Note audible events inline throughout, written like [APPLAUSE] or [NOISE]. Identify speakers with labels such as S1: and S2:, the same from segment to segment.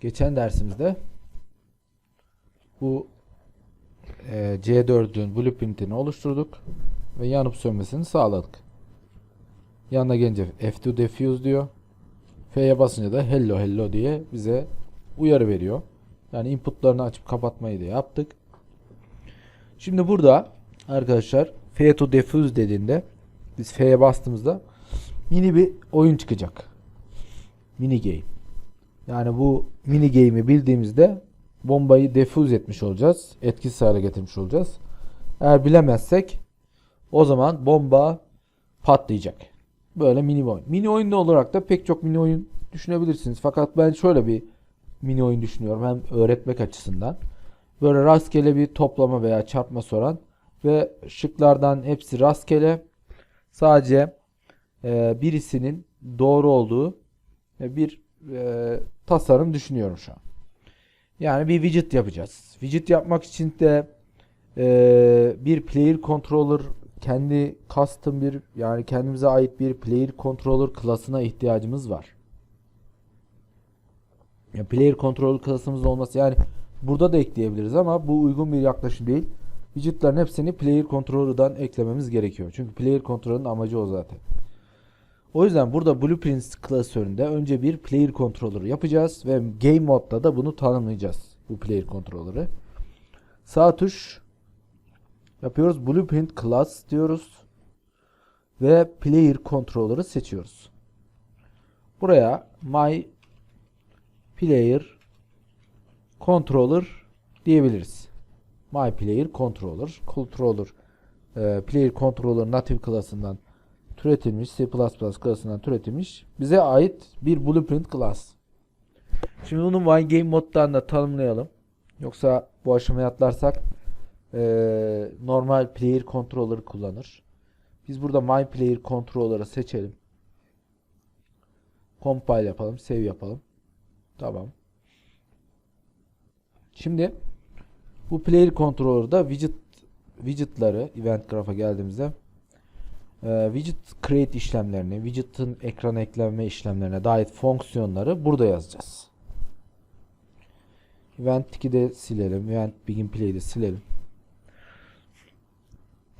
S1: geçen dersimizde bu e, C4'ün blueprintini oluşturduk ve yanıp sönmesini sağladık. Yanına gelince F2 defuse diyor. F'ye basınca da hello hello diye bize uyarı veriyor. Yani inputlarını açıp kapatmayı da yaptık. Şimdi burada arkadaşlar F2 defuse dediğinde biz F'ye bastığımızda mini bir oyun çıkacak. Mini game. Yani bu mini game'i bildiğimizde bombayı defuse etmiş olacağız. Etkisiz hale getirmiş olacağız. Eğer bilemezsek o zaman bomba patlayacak. Böyle mini oyun. Mini oyun olarak da pek çok mini oyun düşünebilirsiniz. Fakat ben şöyle bir mini oyun düşünüyorum. Hem öğretmek açısından. Böyle rastgele bir toplama veya çarpma soran ve şıklardan hepsi rastgele. Sadece e, birisinin doğru olduğu bir e, tasarım düşünüyorum şu an. Yani bir widget yapacağız. Widget yapmak için de e, bir player controller kendi custom bir yani kendimize ait bir player controller klasına ihtiyacımız var. Ya player controller klasımız olması yani burada da ekleyebiliriz ama bu uygun bir yaklaşım değil. Widget'ların hepsini player controller'dan eklememiz gerekiyor. Çünkü player controller'ın amacı o zaten. O yüzden burada Blueprints klasöründe önce bir player controller yapacağız ve game modda da bunu tanımlayacağız. Bu player controller'ı. Sağ tuş yapıyoruz. Blueprint class diyoruz. Ve player controller'ı seçiyoruz. Buraya my player controller diyebiliriz. My player controller controller e, player controller native klasından türetilmiş C++ klasından türetilmiş bize ait bir blueprint class. Şimdi bunu my game moddan da tanımlayalım. Yoksa bu aşamaya atlarsak eee, normal player controller kullanır. Biz burada my player controller'ı seçelim. Compile yapalım, save yapalım. Tamam. Şimdi bu player controller'da widget widget'ları event graph'a geldiğimizde e, widget create işlemlerini, widget'ın ekrana eklenme işlemlerine dair fonksiyonları burada yazacağız. Event 2'de silelim. Event begin play'de silelim.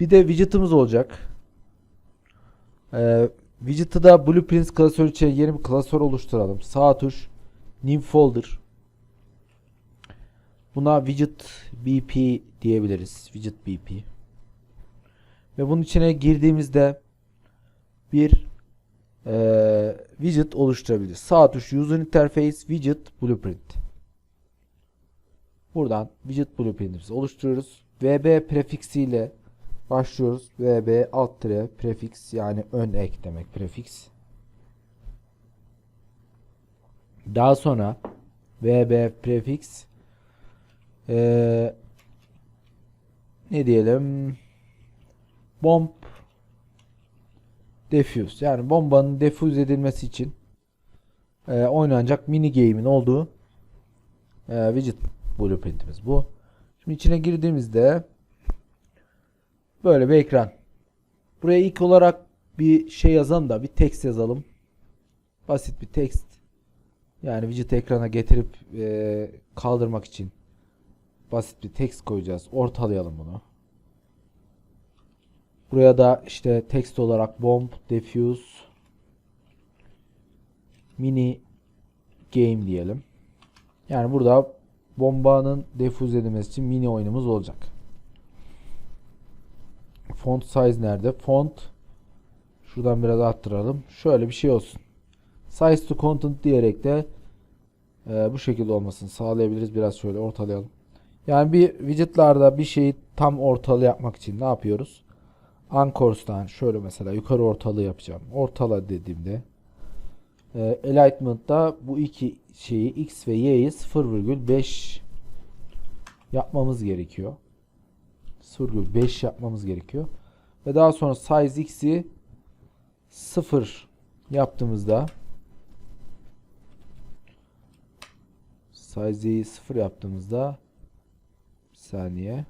S1: Bir de widget'ımız olacak. Ee, widget'ı da blueprints klasörü için yeni bir klasör oluşturalım. Sağ tuş new folder. Buna widget bp diyebiliriz. Widget bp. Ve bunun içine girdiğimizde bir eee, widget oluşturabiliriz. Sağ tuş user interface widget blueprint. Buradan widget blueprint'imizi oluşturuyoruz. VB prefiksiyle başlıyoruz. VB alt tire prefix yani ön ek demek prefix. Daha sonra VB prefix eee, ne diyelim bomb defuse yani bombanın defuse edilmesi için e, oynanacak mini game'in olduğu e, widget blueprint'imiz bu. Şimdi içine girdiğimizde böyle bir ekran. Buraya ilk olarak bir şey yazalım da bir text yazalım. Basit bir text. Yani widget ekrana getirip e, kaldırmak için basit bir text koyacağız. Ortalayalım bunu. Buraya da işte text olarak bomb, defuse, mini game diyelim. Yani burada bombanın defuse edilmesi için mini oyunumuz olacak. Font size nerede? Font şuradan biraz arttıralım. Şöyle bir şey olsun. Size to content diyerek de e, bu şekilde olmasını sağlayabiliriz. Biraz şöyle ortalayalım. Yani bir widget'larda bir şeyi tam ortalı yapmak için ne yapıyoruz? Anchors'tan şöyle mesela yukarı ortalığı yapacağım. Ortala dediğimde e, Enlightenment'da bu iki şeyi x ve y'yi 0,5 yapmamız gerekiyor. 0,5 yapmamız gerekiyor. Ve daha sonra size x'i 0 yaptığımızda size'i 0 yaptığımızda bir saniye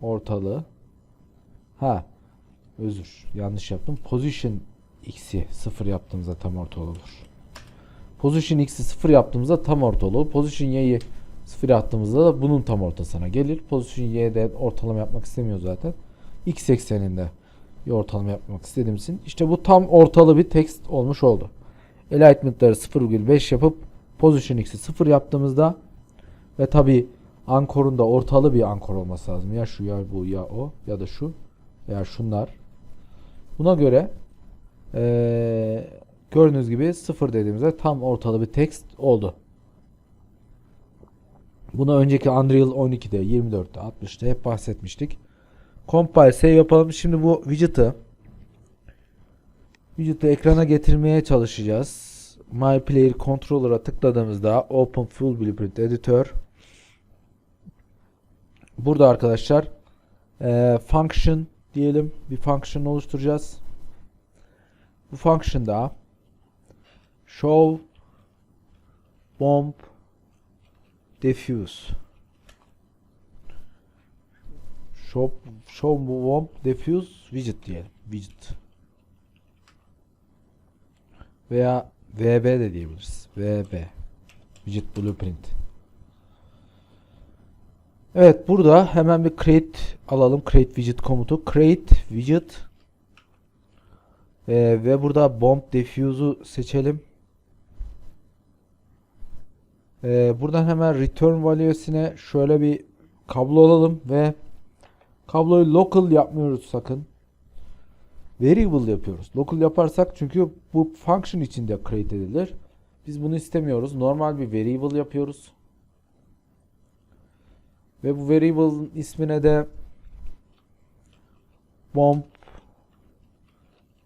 S1: ortalığı Ha. Özür. Yanlış yaptım. Position x'i 0 yaptığımızda tam orta olur. Position x'i 0 yaptığımızda tam ortalı olur. Position y'yi 0 yaptığımızda da bunun tam ortasına gelir. Position y'de ortalama yapmak istemiyoruz zaten. X ekseninde bir ortalama yapmak istediğimiz için. İşte bu tam ortalı bir text olmuş oldu. Alignment'ları 0,5 yapıp Position x'i 0 yaptığımızda ve tabi ankorun da ortalı bir ankor olması lazım. Ya şu ya bu ya o ya da şu veya şunlar. Buna göre eee, gördüğünüz gibi 0 dediğimizde tam ortalı bir text oldu. Buna önceki Unreal 12'de, 24'te, 60'ta hep bahsetmiştik. Compile save yapalım. Şimdi bu widget'ı widget'ı ekrana getirmeye çalışacağız. My Player Controller'a tıkladığımızda Open Full Blueprint Editor Burada arkadaşlar eee, function diyelim bir function oluşturacağız. Bu function'da show bomb diffuse show show bomb diffuse widget diyelim. Widget. Veya VB de diyebiliriz. VB. Widget Blueprint. Evet burada hemen bir create alalım. Create widget komutu. Create widget Ee, ve burada bomb diffuse'u seçelim. Ee, buradan hemen return value'sine şöyle bir kablo alalım ve kabloyu local yapmıyoruz sakın. Variable yapıyoruz. Local yaparsak çünkü bu function içinde create edilir. Biz bunu istemiyoruz. Normal bir variable yapıyoruz. Ve bu variable'ın ismine de bomb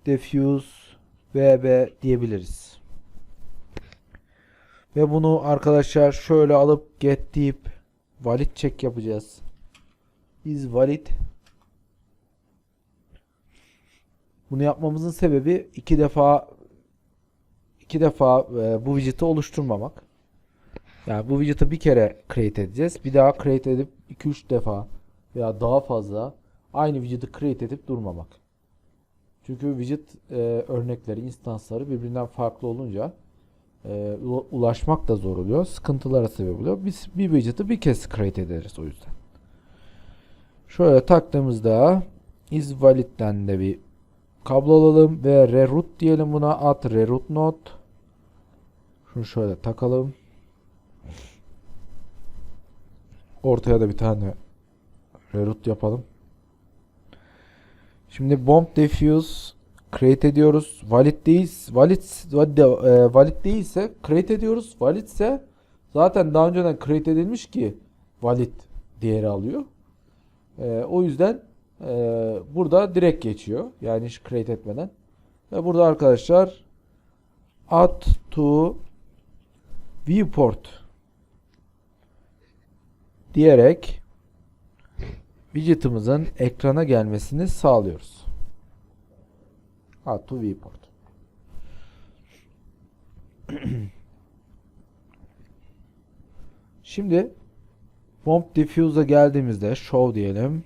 S1: diffuse vb diyebiliriz. Ve bunu arkadaşlar şöyle alıp get deyip valid check yapacağız. Is valid. Bunu yapmamızın sebebi iki defa iki defa e, bu widget'ı oluşturmamak. Yani bu widget'ı bir kere create edeceğiz. Bir daha create edip 2-3 defa veya daha fazla aynı widget'ı create edip durmamak. Çünkü widget e, örnekleri, instansları birbirinden farklı olunca e, ulaşmak da zor oluyor. Sıkıntılara sebep oluyor. Biz bir widget'ı bir kez create ederiz o yüzden. Şöyle taktığımızda is valid'den de bir kablo alalım ve reroute diyelim buna. At reroute node. Şunu şöyle takalım. Ortaya da bir tane reroute yapalım. Şimdi bomb diffuse create ediyoruz. Valid değil, valid valid, e, valid değilse create ediyoruz. Valid ise zaten daha önceden create edilmiş ki valid değeri alıyor. E, o yüzden e, burada direkt geçiyor. Yani hiç create etmeden. Ve burada arkadaşlar add to viewport diyerek widget'ımızın ekrana gelmesini sağlıyoruz. Add to viewport. [CLEARS THROAT] Şimdi bomb diffuse'a geldiğimizde show diyelim.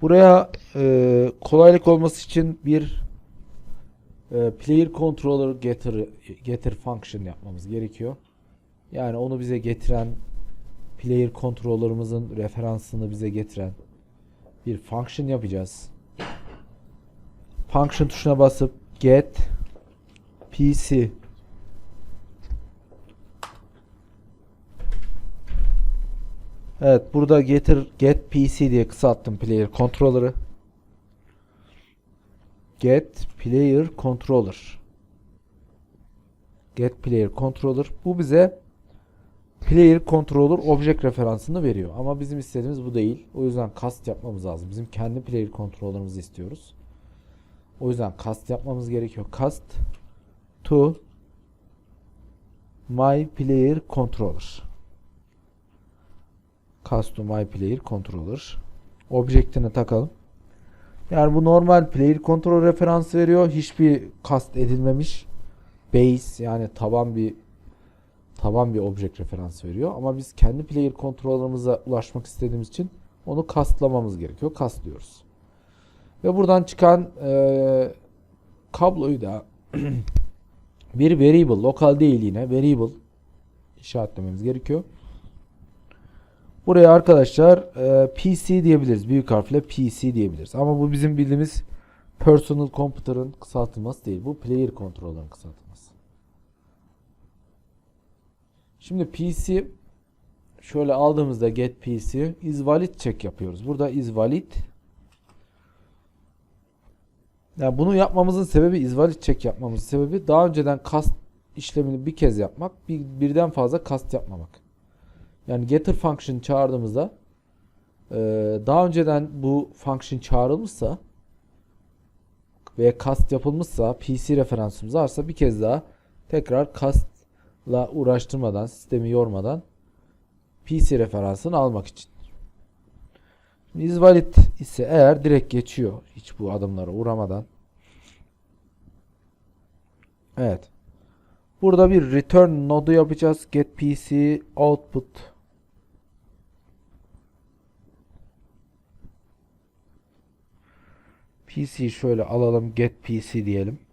S1: Buraya e, kolaylık olması için bir e, player controller getter getter function yapmamız gerekiyor. Yani onu bize getiren player controller'ımızın referansını bize getiren bir function yapacağız. Function tuşuna basıp get pc Evet burada getir get pc diye kısalttım player controller'ı. Get player controller. Get player controller. Bu bize player controller object referansını veriyor. Ama bizim istediğimiz bu değil. O yüzden cast yapmamız lazım. Bizim kendi player controller'ımızı istiyoruz. O yüzden cast yapmamız gerekiyor. Cast to my player controller. Cast to my player controller. Object'ine takalım. Yani bu normal player control referansı veriyor. Hiçbir cast edilmemiş base yani taban bir taban bir object referans veriyor. Ama biz kendi player kontrolümüze ulaşmak istediğimiz için onu kastlamamız gerekiyor. Kastlıyoruz. Ve buradan çıkan e, kabloyu da [CLEARS THROAT] Bir variable, lokal değil yine. Variable işaretlememiz gerekiyor. Buraya arkadaşlar e, PC diyebiliriz. Büyük harfle PC diyebiliriz. Ama bu bizim bildiğimiz personal computer'ın kısaltılması değil. Bu player controller'ın kısaltılması. Şimdi PC şöyle aldığımızda get PC is valid check yapıyoruz. Burada is valid yani bunu yapmamızın sebebi is valid check yapmamızın sebebi daha önceden cast işlemini bir kez yapmak, bir, birden fazla cast yapmamak. Yani getter function çağırdığımızda e, daha önceden bu function çağrılmışsa ve cast yapılmışsa PC referansımız varsa bir kez daha tekrar cast'la uğraştırmadan, sistemi yormadan PC referansını almak için. Is valid ise eğer direkt geçiyor hiç bu adımlara uğramadan. Evet. Burada bir return nodu yapacağız. Get PC output PC şöyle alalım get PC diyelim.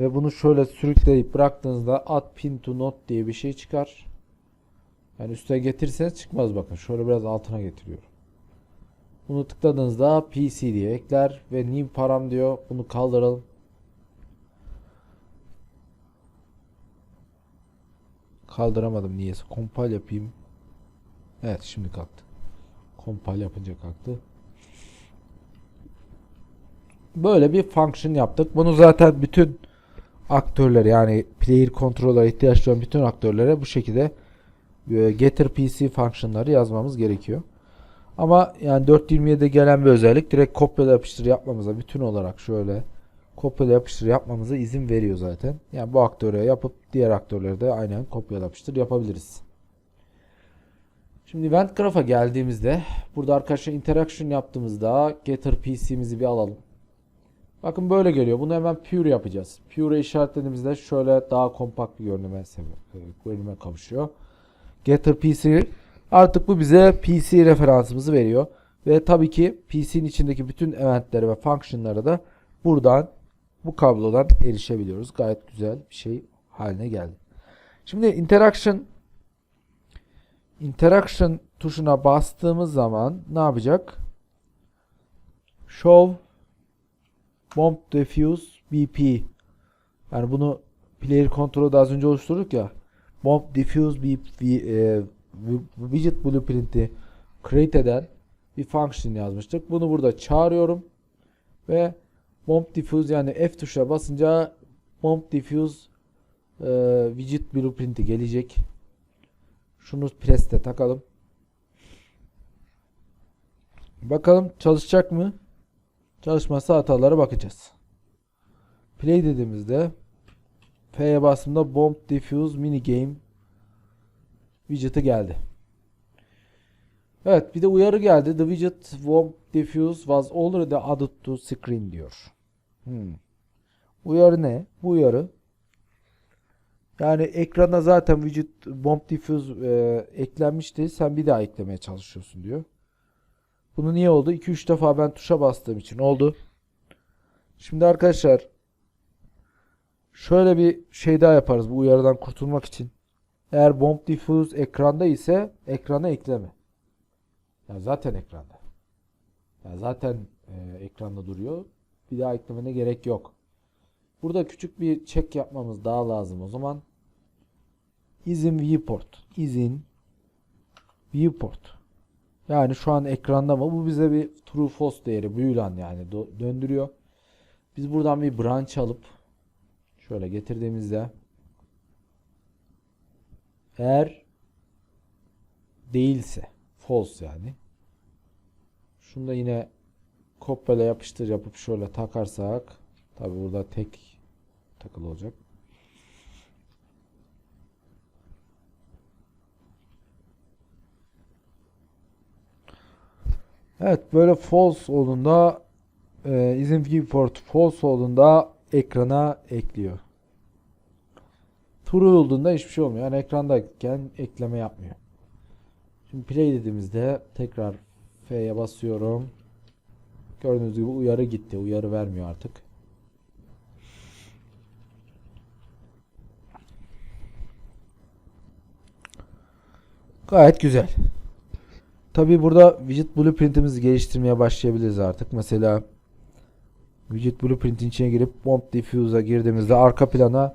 S1: Ve bunu şöyle sürükleyip bıraktığınızda add pin to not diye bir şey çıkar. Yani üstüne getirirseniz çıkmaz bakın. Şöyle biraz altına getiriyorum. Bunu tıkladığınızda PC diye ekler ve new param diyor. Bunu kaldıralım. Kaldıramadım niyeyse. Compile yapayım. Evet şimdi kalktı. Compile yapınca kalktı. Böyle bir function yaptık. Bunu zaten bütün aktörler yani player controller'a ihtiyaç duyan bütün aktörlere bu şekilde e, getter PC function'ları yazmamız gerekiyor. Ama yani 4.27'de gelen bir özellik direkt kopyala yapıştır yapmamıza bütün olarak şöyle kopyala yapıştır yapmamıza izin veriyor zaten. Yani bu aktöre yapıp diğer aktörlere de aynen kopyala yapıştır yapabiliriz. Şimdi event graph'a geldiğimizde burada arkadaşlar interaction yaptığımızda getter PC'mizi bir alalım. Bakın böyle geliyor. Bunu hemen pure yapacağız. Pure işaretlediğimizde şöyle daha kompakt bir görünüme, e, görünüme kavuşuyor. Getter PC artık bu bize PC referansımızı veriyor. Ve tabii ki PC'nin içindeki bütün eventlere ve function'lara da buradan bu kablodan erişebiliyoruz. Gayet güzel bir şey haline geldi. Şimdi interaction interaction tuşuna bastığımız zaman ne yapacak? Show bomb defuse BP yani bunu player kontrolü az önce oluşturduk ya bomb diffuse BP e, widget blueprint'i create eden bir function yazmıştık. Bunu burada çağırıyorum ve bomb diffuse yani F tuşuna basınca bomb diffuse e, widget blueprint'i gelecek. Şunu press'te takalım. Bakalım çalışacak mı? Çalışmazsa hatalara bakacağız. Play dediğimizde F'ye bastığımda Bomb Diffuse Mini Game widget'ı geldi. Evet bir de uyarı geldi. The widget Bomb Diffuse was already added to screen diyor. Hmm. Uyarı ne? Bu uyarı yani ekrana zaten widget Bomb Diffuse e, eklenmişti. Sen bir daha eklemeye çalışıyorsun diyor. Bunu niye oldu? 2-3 defa ben tuşa bastığım için oldu. Şimdi arkadaşlar şöyle bir şey daha yaparız bu uyarıdan kurtulmak için. Eğer bomb diffuse ekranda ise ekrana ekleme. Ya zaten ekranda. Ya zaten e, ekranda duruyor. Bir daha eklemene gerek yok. Burada küçük bir check yapmamız daha lazım. O zaman izin viewport. izin viewport. Yani şu an ekranda mı? Bu bize bir true false değeri boolean yani döndürüyor. Biz buradan bir branch alıp şöyle getirdiğimizde eğer değilse false yani şunu da yine kopyala yapıştır yapıp şöyle takarsak tabi burada tek takılı olacak. Evet böyle false olduğunda e, izin viewport false olduğunda ekrana ekliyor. True olduğunda hiçbir şey olmuyor. Yani ekrandayken ekleme yapmıyor. Şimdi play dediğimizde tekrar F'ye basıyorum. Gördüğünüz gibi uyarı gitti. Uyarı vermiyor artık. Gayet güzel. Tabi burada widget blueprint'imizi geliştirmeye başlayabiliriz artık. Mesela widget blueprint'in içine girip bomb diffuse'a girdiğimizde arka plana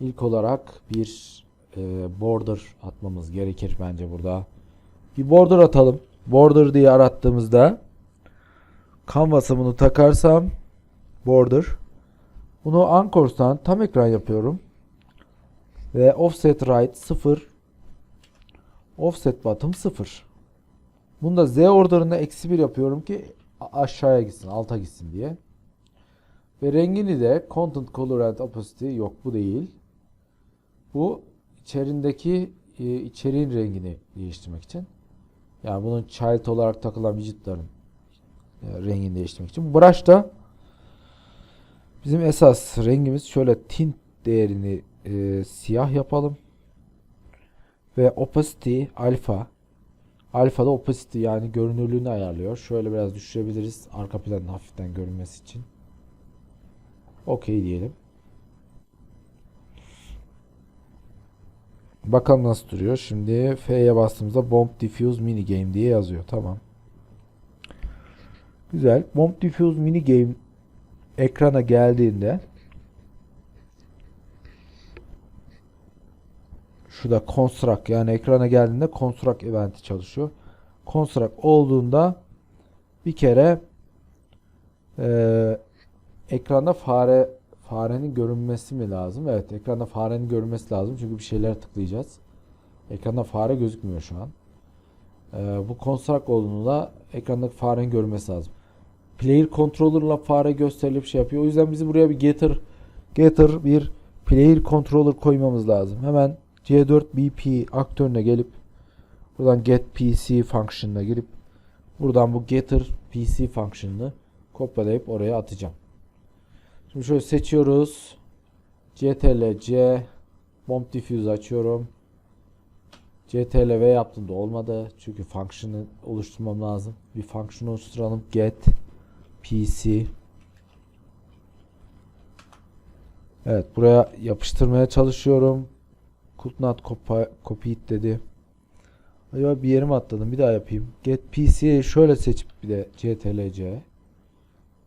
S1: ilk olarak bir e, border atmamız gerekir bence burada. Bir border atalım. Border diye arattığımızda canvas'a bunu takarsam border bunu anchors'tan tam ekran yapıyorum. Ve offset right 0 offset bottom 0. Bunu da z order'ına eksi 1 yapıyorum ki aşağıya gitsin, alta gitsin diye. Ve rengini de content color and opacity yok bu değil. Bu içerindeki e, içeriğin rengini değiştirmek için. Yani bunun child olarak takılan widgetların e, rengini değiştirmek için. Brush da bizim esas rengimiz şöyle tint değerini e, siyah yapalım. Ve opacity alfa. Alfa da opacity yani görünürlüğünü ayarlıyor. Şöyle biraz düşürebiliriz arka planın hafiften görünmesi için. Okey diyelim. Bakalım nasıl duruyor. Şimdi F'ye bastığımızda Bomb Diffuse Mini Game diye yazıyor. Tamam. Güzel. Bomb Diffuse Mini Game ekrana geldiğinde şurada construct yani ekrana geldiğinde construct eventi çalışıyor. Construct olduğunda bir kere eee ekranda fare farenin görünmesi mi lazım? Evet, ekranda farenin görünmesi lazım çünkü bir şeyler tıklayacağız. Ekranda fare gözükmüyor şu an. Eee, bu construct olduğunda ekrandaki farenin görünmesi lazım. Player controller'la fare gösterilip şey yapıyor. O yüzden bizim buraya bir getter getter bir player controller koymamız lazım. Hemen C4 BP aktörüne gelip buradan get PC function'ına girip buradan bu getter PC function'ını kopyalayıp oraya atacağım. Şimdi şöyle seçiyoruz. CTRL C Bomb Diffuse açıyorum. CTRL V yaptım da olmadı. Çünkü function'ı oluşturmam lazım. Bir function oluşturalım. Get PC Evet buraya yapıştırmaya çalışıyorum. Could not copy, it dedi. Acaba bir yerime atladım. Bir daha yapayım. Get PC'yi şöyle seçip bir de CTRL C.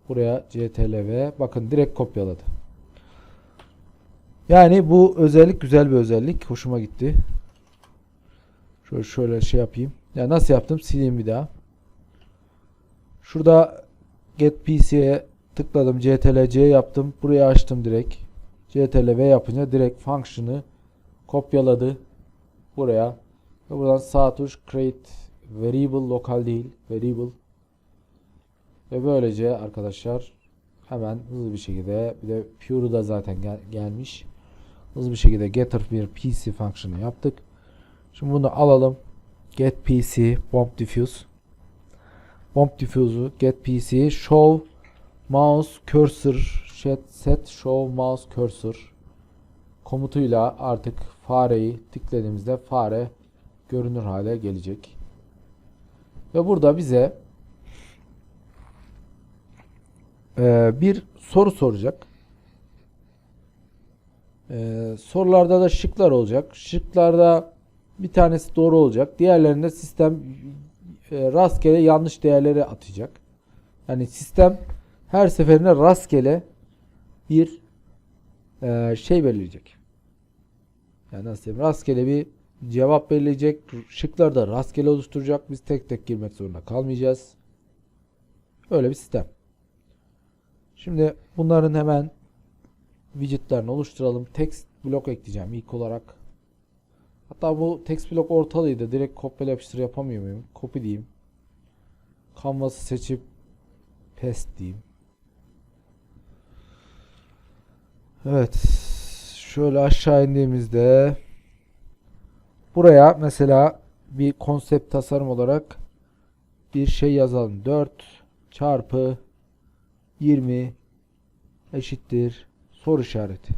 S1: Buraya CTRL V. Bakın direkt kopyaladı. Yani bu özellik güzel bir özellik. Hoşuma gitti. Şöyle şöyle şey yapayım. Ya nasıl yaptım? Sileyim bir daha. Şurada Get PC'ye tıkladım. CTRL C yaptım. Buraya açtım direkt. CTRL V yapınca direkt function'ı kopyaladı. Buraya. Ve buradan sağ tuş create variable lokal değil. Variable. Ve böylece arkadaşlar hemen hızlı bir şekilde bir de Pure'u da zaten gel- gelmiş. Hızlı bir şekilde getter bir PC function'ı yaptık. Şimdi bunu alalım. Get PC bomb diffuse. Bomb diffuse'u get PC show mouse cursor set, set show mouse cursor komutuyla artık fareyi tıkladığımızda fare görünür hale gelecek. Ve burada bize eee, bir soru soracak. Eee, sorularda da şıklar olacak. Şıklarda bir tanesi doğru olacak. Diğerlerinde sistem e, rastgele yanlış değerleri atacak. Yani sistem her seferinde rastgele bir e, şey belirleyecek. Yani nasıl diyeyim? Rastgele bir cevap belirleyecek. Şıkları da rastgele oluşturacak. Biz tek tek girmek zorunda kalmayacağız. Öyle bir sistem. Şimdi bunların hemen widgetlerini oluşturalım. Text blok ekleyeceğim ilk olarak. Hatta bu text blok ortalıydı. Direkt kopyala yapıştır yapamıyor muyum? Copy diyeyim. Canvas'ı seçip paste diyeyim. Evet. Şöyle aşağı indiğimizde buraya mesela bir konsept tasarım olarak bir şey yazalım. 4 çarpı 20 eşittir soru işareti.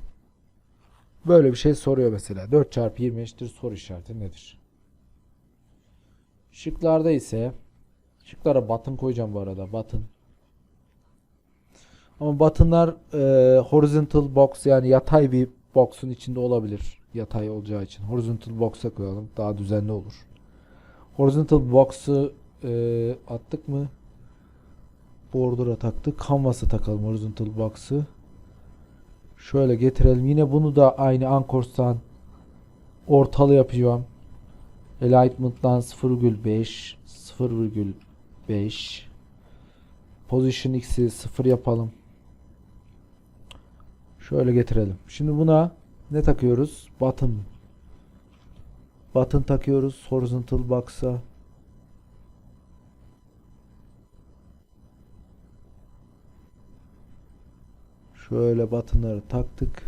S1: Böyle bir şey soruyor mesela. 4 çarpı 20 eşittir soru işareti nedir? Şıklarda ise şıklara button koyacağım bu arada. Button. Ama buttonlar e, horizontal box yani yatay bir box'un içinde olabilir. Yatay olacağı için. Horizontal box'a koyalım. Daha düzenli olur. Horizontal box'ı e, attık mı? Border'a taktık. Canvas'a takalım horizontal box'ı. Şöyle getirelim. Yine bunu da aynı Anchors'tan ortalı yapacağım. Alignment'dan 0,5 0,5 Position X'i 0 yapalım. Şöyle getirelim. Şimdi buna ne takıyoruz? Button. Button takıyoruz horizontal box'a. Şöyle buttonları taktık.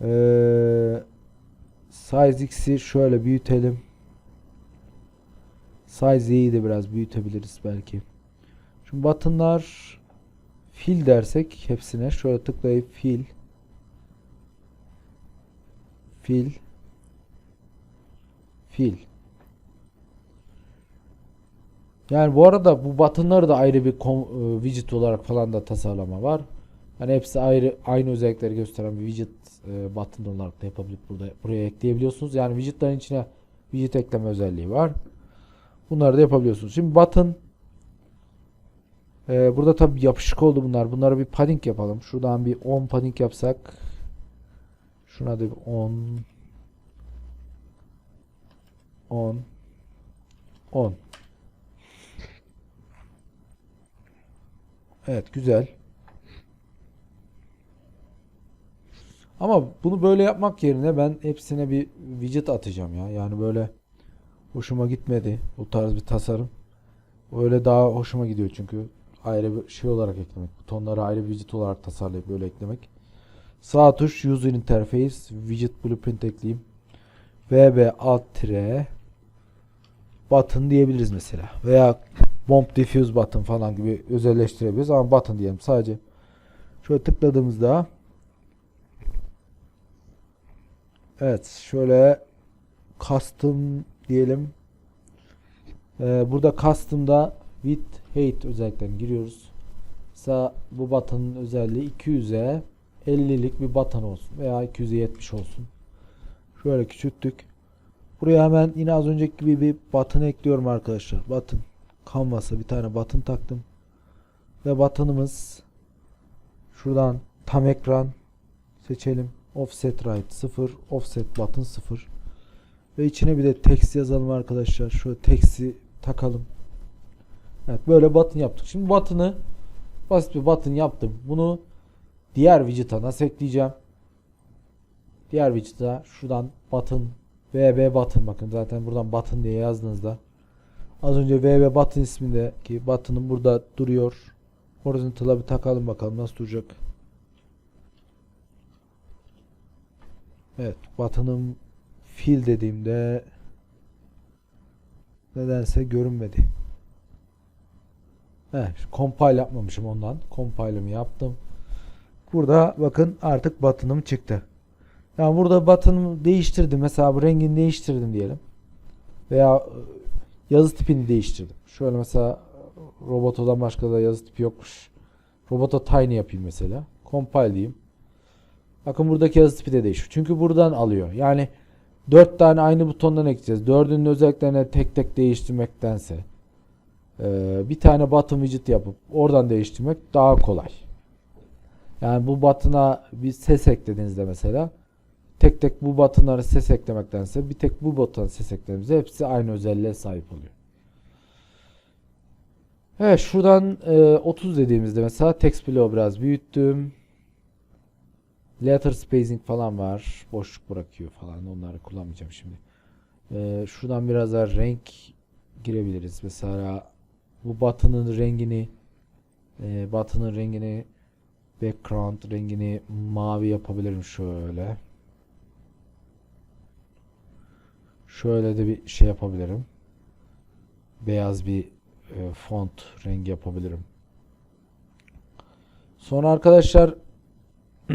S1: Ee, size X'i şöyle büyütelim. Size Y'yi de biraz büyütebiliriz belki. Şimdi buttonlar fill dersek hepsine şöyle tıklayıp fill fill fill yani bu arada bu buttonları da ayrı bir e, widget olarak falan da tasarlama var. Yani hepsi ayrı aynı özellikleri gösteren bir widget e, button olarak da yapabilip burada buraya ekleyebiliyorsunuz. Yani widgetlerin içine widget ekleme özelliği var. Bunları da yapabiliyorsunuz. Şimdi button ee, burada tabi yapışık oldu bunlar. Bunlara bir padding yapalım. Şuradan bir 10 padding yapsak. Şuna da bir 10 10 10 Evet güzel. Ama bunu böyle yapmak yerine ben hepsine bir widget atacağım ya. Yani böyle hoşuma gitmedi bu tarz bir tasarım. Öyle daha hoşuma gidiyor çünkü ayrı bir şey olarak eklemek. Butonları ayrı bir widget olarak tasarlayıp böyle eklemek. Sağ tuş user interface widget blueprint ekleyeyim. VB alt tire button diyebiliriz mesela. Veya bomb diffuse button falan gibi özelleştirebiliriz ama button diyelim sadece. Şöyle tıkladığımızda Evet şöyle custom diyelim. Ee, burada custom'da with height özelliklerini giriyoruz. Mesela bu button'ın özelliği 200'e 50'lik bir button olsun veya 200'e 70 olsun. Şöyle küçülttük. Buraya hemen yine az önceki gibi bir button ekliyorum arkadaşlar. Button. Canvas'a bir tane button taktım. Ve button'ımız şuradan tam ekran seçelim. Offset right 0, offset button 0. Ve içine bir de text yazalım arkadaşlar. Şöyle text'i takalım. Evet böyle button yaptık. Şimdi button'ı basit bir button yaptım. Bunu diğer widget'a nasıl ekleyeceğim? Diğer widget'a şuradan button VB button bakın zaten buradan button diye yazdığınızda az önce VB button ismindeki button'ın burada duruyor. Horizontal'a bir takalım bakalım nasıl duracak. Evet button'ım fill dediğimde nedense görünmedi. He, compile yapmamışım ondan. Compile'ımı yaptım. Burada bakın artık button'ım çıktı. Yani burada button'ımı değiştirdim. Mesela bu rengini değiştirdim diyelim. Veya e, yazı tipini değiştirdim. Şöyle mesela Roboto'dan başka da yazı tipi yokmuş. Roboto Tiny yapayım mesela. Compile diyeyim. Bakın buradaki yazı tipi de değişiyor. Çünkü buradan alıyor. Yani 4 tane aynı butondan ekleyeceğiz. Dördünün özelliklerini tek tek değiştirmektense bir tane button widget yapıp oradan değiştirmek daha kolay. Yani bu button'a bir ses eklediğinizde mesela tek tek bu buttonlara ses eklemektense bir tek bu butona ses eklediğimizde hepsi aynı özelliğe sahip oluyor. Evet şuradan e, 30 dediğimizde mesela text bloğu biraz büyüttüm. Letter spacing falan var. Boşluk bırakıyor falan. Onları kullanmayacağım şimdi. E, şuradan biraz daha renk girebiliriz. Mesela bu button'ın rengini e, button'ın rengini background rengini mavi yapabilirim şöyle. Şöyle de bir şey yapabilirim. Beyaz bir e, font rengi yapabilirim. Sonra arkadaşlar [CLEARS THROAT]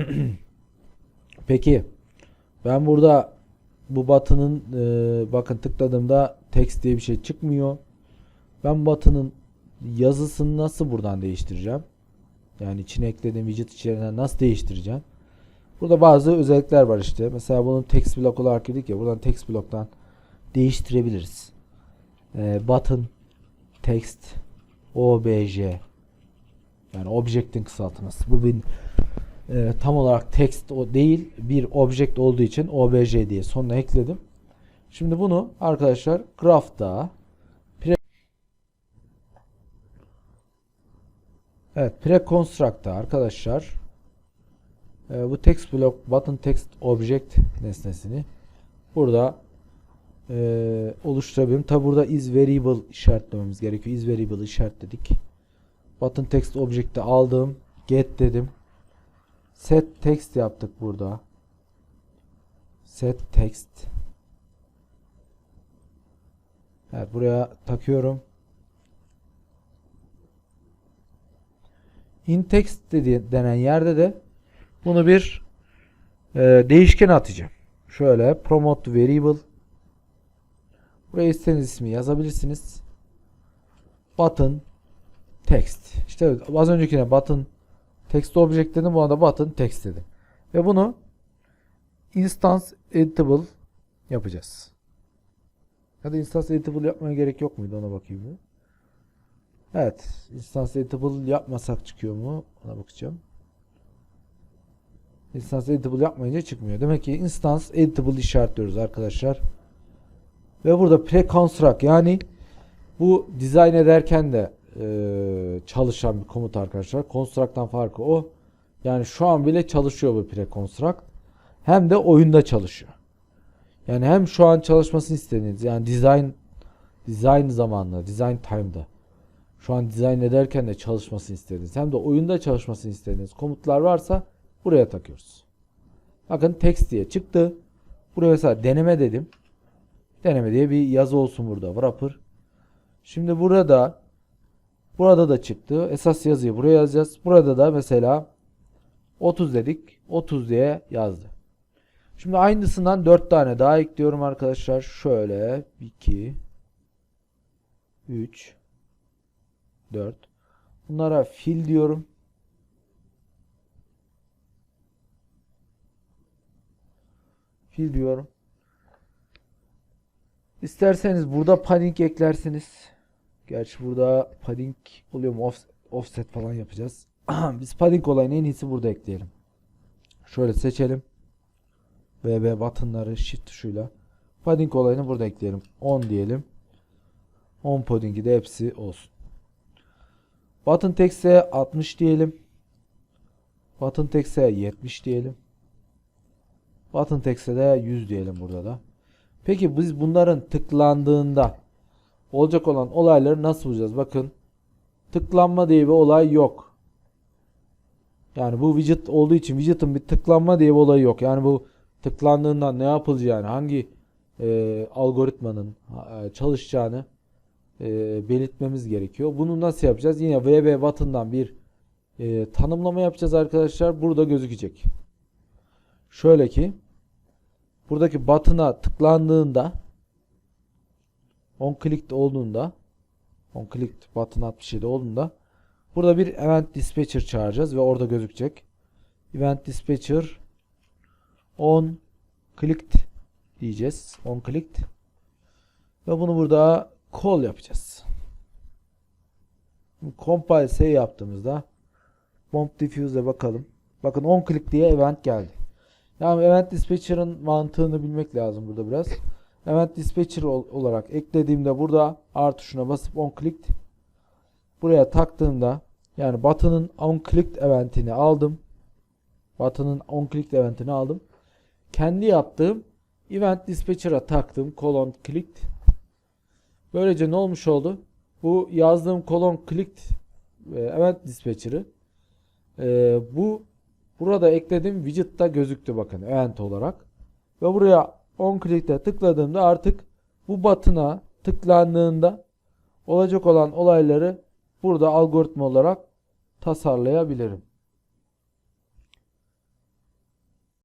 S1: peki ben burada bu button'ın e, bakın tıkladığımda text diye bir şey çıkmıyor. Ben button'ın yazısını nasıl buradan değiştireceğim? Yani içine eklediğim widget içerisinden nasıl değiştireceğim? Burada bazı özellikler var işte. Mesela bunun text block olarak girdik ya. Buradan text block'tan değiştirebiliriz. e, button text obj yani object'in kısaltması. Bu bir e, tam olarak text o değil bir object olduğu için obj diye sonuna ekledim. Şimdi bunu arkadaşlar graph'ta Evet, pre-construct'ta arkadaşlar e, bu text block button text object nesnesini burada e, oluşturabilirim. Tabi burada is variable işaretlememiz gerekiyor. Is variable işaretledik. Button text object'i aldım. Get dedim. Set text yaptık burada. Set text. Evet buraya takıyorum. In text dedi, denen yerde de bunu bir e, değişken atacağım. Şöyle promote variable Buraya istediğiniz ismi yazabilirsiniz. Button text. İşte az öncekine button text object dedim. Buna da button text dedim. Ve bunu instance editable yapacağız. Ya da instance editable yapmaya gerek yok muydu ona bakayım mı? Evet. Instance editable yapmasak çıkıyor mu? Ona bakacağım. Instance editable yapmayınca çıkmıyor. Demek ki instance editable işaretliyoruz arkadaşlar. Ve burada pre-construct yani bu dizayn ederken de e, çalışan bir komut arkadaşlar. Construct'tan farkı o. Yani şu an bile çalışıyor bu pre-construct. Hem de oyunda çalışıyor. Yani hem şu an çalışmasını istediğiniz yani design design zamanında, design time'da şu an dizayn ederken de çalışmasını istediğiniz hem de oyunda çalışmasını istediğiniz komutlar varsa buraya takıyoruz. Bakın text diye çıktı. Buraya mesela deneme dedim. Deneme diye bir yazı olsun burada. Wrapper. Şimdi burada burada da çıktı. Esas yazıyı buraya yazacağız. Burada da mesela 30 dedik. 30 diye yazdı. Şimdi aynısından 4 tane daha ekliyorum arkadaşlar. Şöyle 2 3 4 Bunlara fil diyorum. Fil diyorum. İsterseniz burada padding eklersiniz. Gerçi burada padding oluyor mu? Off- offset falan yapacağız. [CLEARS THROAT] Biz padding olayını en iyisi burada ekleyelim. Şöyle seçelim. VB buttonları shift tuşuyla. Padding olayını burada ekleyelim. 10 diyelim. 10 padding'i de hepsi olsun. Button text'e 60 diyelim. Button text'e 70 diyelim. Button text'e de 100 diyelim burada da. Peki biz bunların tıklandığında olacak olan olayları nasıl bulacağız? Bakın tıklanma diye bir olay yok. Yani bu widget olduğu için widget'ın bir tıklanma diye bir olayı yok. Yani bu tıklandığında ne yapılacağını, hangi e, algoritmanın e, çalışacağını e, belirtmemiz gerekiyor. Bunu nasıl yapacağız? Yine VB button'dan bir e, tanımlama yapacağız arkadaşlar. Burada gözükecek. Şöyle ki buradaki button'a tıklandığında on click olduğunda on click button 67 olduğunda burada bir event dispatcher çağıracağız ve orada gözükecek. Event dispatcher on clicked diyeceğiz. On clicked ve bunu burada call yapacağız. Compile say yaptığımızda bomb diffuse'e bakalım. Bakın on click diye event geldi. Yani event dispatcher'ın mantığını bilmek lazım burada biraz. Event dispatcher ol- olarak eklediğimde burada R tuşuna basıp on clicked buraya taktığımda yani button'ın on clicked eventini aldım. Button'ın on clicked eventini aldım. Kendi yaptığım event dispatcher'a taktım colon clicked. Böylece ne olmuş oldu? Bu yazdığım colon clicked e, event dispatcher'ı e, bu Burada eklediğim widget'ta gözüktü bakın event olarak. Ve buraya on click'te tıkladığımda artık bu button'a tıklandığında olacak olan olayları burada algoritma olarak tasarlayabilirim.